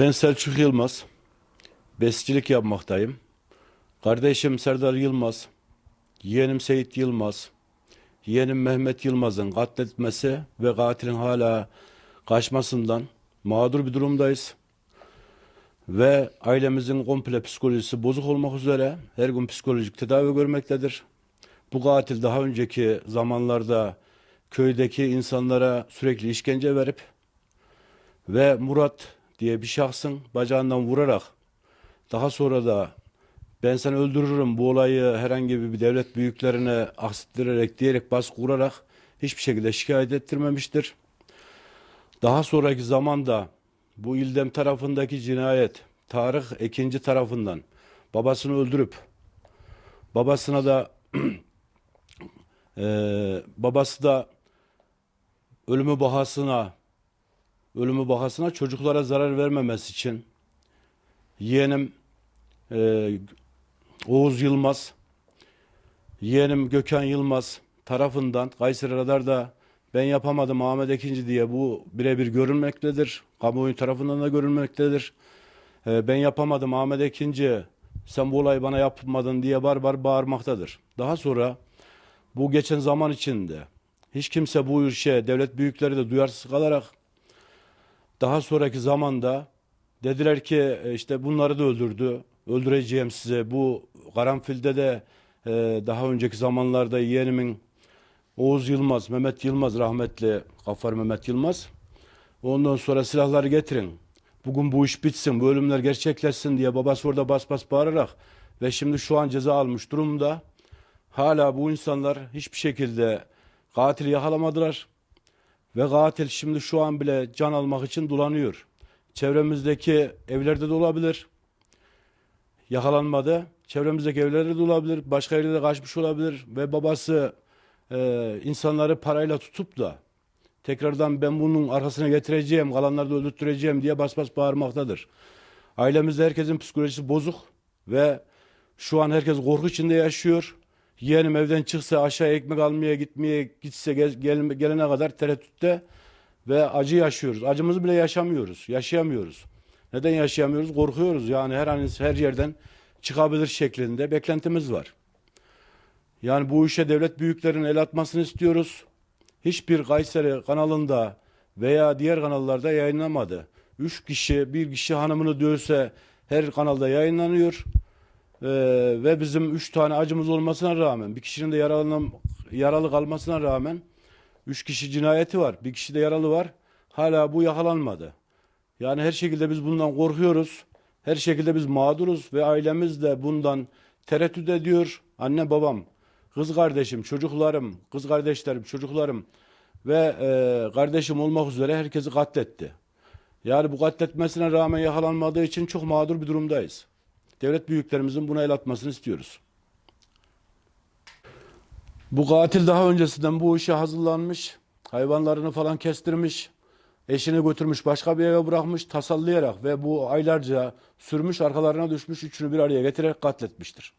Ben Selçuk Yılmaz. Besicilik yapmaktayım. Kardeşim Serdar Yılmaz, yeğenim Seyit Yılmaz, yeğenim Mehmet Yılmaz'ın katletmesi ve katilin hala kaçmasından mağdur bir durumdayız. Ve ailemizin komple psikolojisi bozuk olmak üzere her gün psikolojik tedavi görmektedir. Bu katil daha önceki zamanlarda köydeki insanlara sürekli işkence verip ve Murat diye bir şahsın bacağından vurarak daha sonra da ben seni öldürürüm bu olayı herhangi bir devlet büyüklerine aksittirerek diyerek baskı kurarak hiçbir şekilde şikayet ettirmemiştir. Daha sonraki zamanda bu İldem tarafındaki cinayet Tarık Ekinci tarafından babasını öldürüp babasına da eee, babası da ölümü bahasına ölümü bahasına çocuklara zarar vermemesi için yeğenim e, Oğuz Yılmaz, yeğenim Gökhan Yılmaz tarafından Kayseri Radar'da ben yapamadım Ahmet Ekinci diye bu birebir görülmektedir. Kamuoyu tarafından da görülmektedir. E, ben yapamadım Ahmet Ekinci sen bu olayı bana yapmadın diye bar bar bağırmaktadır. Daha sonra bu geçen zaman içinde hiç kimse bu işe devlet büyükleri de duyarsız kalarak daha sonraki zamanda dediler ki e, işte bunları da öldürdü. Öldüreceğim size. Bu karanfilde de e, daha önceki zamanlarda yeğenimin Oğuz Yılmaz, Mehmet Yılmaz rahmetli Gaffar Mehmet Yılmaz. Ondan sonra silahları getirin. Bugün bu iş bitsin, bu ölümler gerçekleşsin diye babası orada bas bas bağırarak ve şimdi şu an ceza almış durumda. Hala bu insanlar hiçbir şekilde katili yakalamadılar. Ve katil şimdi şu an bile can almak için dolanıyor. Çevremizdeki evlerde de olabilir. Yakalanmadı. Çevremizdeki evlerde de olabilir. Başka yerde de kaçmış olabilir. Ve babası e, insanları parayla tutup da tekrardan ben bunun arkasına getireceğim, kalanları da öldürtüreceğim diye bas bas bağırmaktadır. Ailemizde herkesin psikolojisi bozuk ve şu an herkes korku içinde yaşıyor. Yeğenim evden çıksa aşağı ekmek almaya gitmeye gitse gel, gel- gelene kadar tereddütte ve acı yaşıyoruz. Acımızı bile yaşamıyoruz, yaşayamıyoruz. Neden yaşayamıyoruz? Korkuyoruz. Yani her an her yerden çıkabilir şeklinde beklentimiz var. Yani bu işe devlet büyüklerinin el atmasını istiyoruz. Hiçbir Kayseri kanalında veya diğer kanallarda yayınlamadı. Üç kişi, bir kişi hanımını dövse her kanalda yayınlanıyor. Ee, ve bizim üç tane acımız olmasına rağmen, bir kişinin de yaralı, yaralı kalmasına rağmen üç kişi cinayeti var, bir kişi de yaralı var. Hala bu yakalanmadı. Yani her şekilde biz bundan korkuyoruz. Her şekilde biz mağduruz ve ailemiz de bundan tereddüt ediyor. Anne babam, kız kardeşim, çocuklarım, kız kardeşlerim, çocuklarım ve e, kardeşim olmak üzere herkesi katletti. Yani bu katletmesine rağmen yakalanmadığı için çok mağdur bir durumdayız. Devlet büyüklerimizin buna el atmasını istiyoruz. Bu katil daha öncesinden bu işe hazırlanmış, hayvanlarını falan kestirmiş, eşini götürmüş başka bir eve bırakmış tasallayarak ve bu aylarca sürmüş arkalarına düşmüş üçünü bir araya getirerek katletmiştir.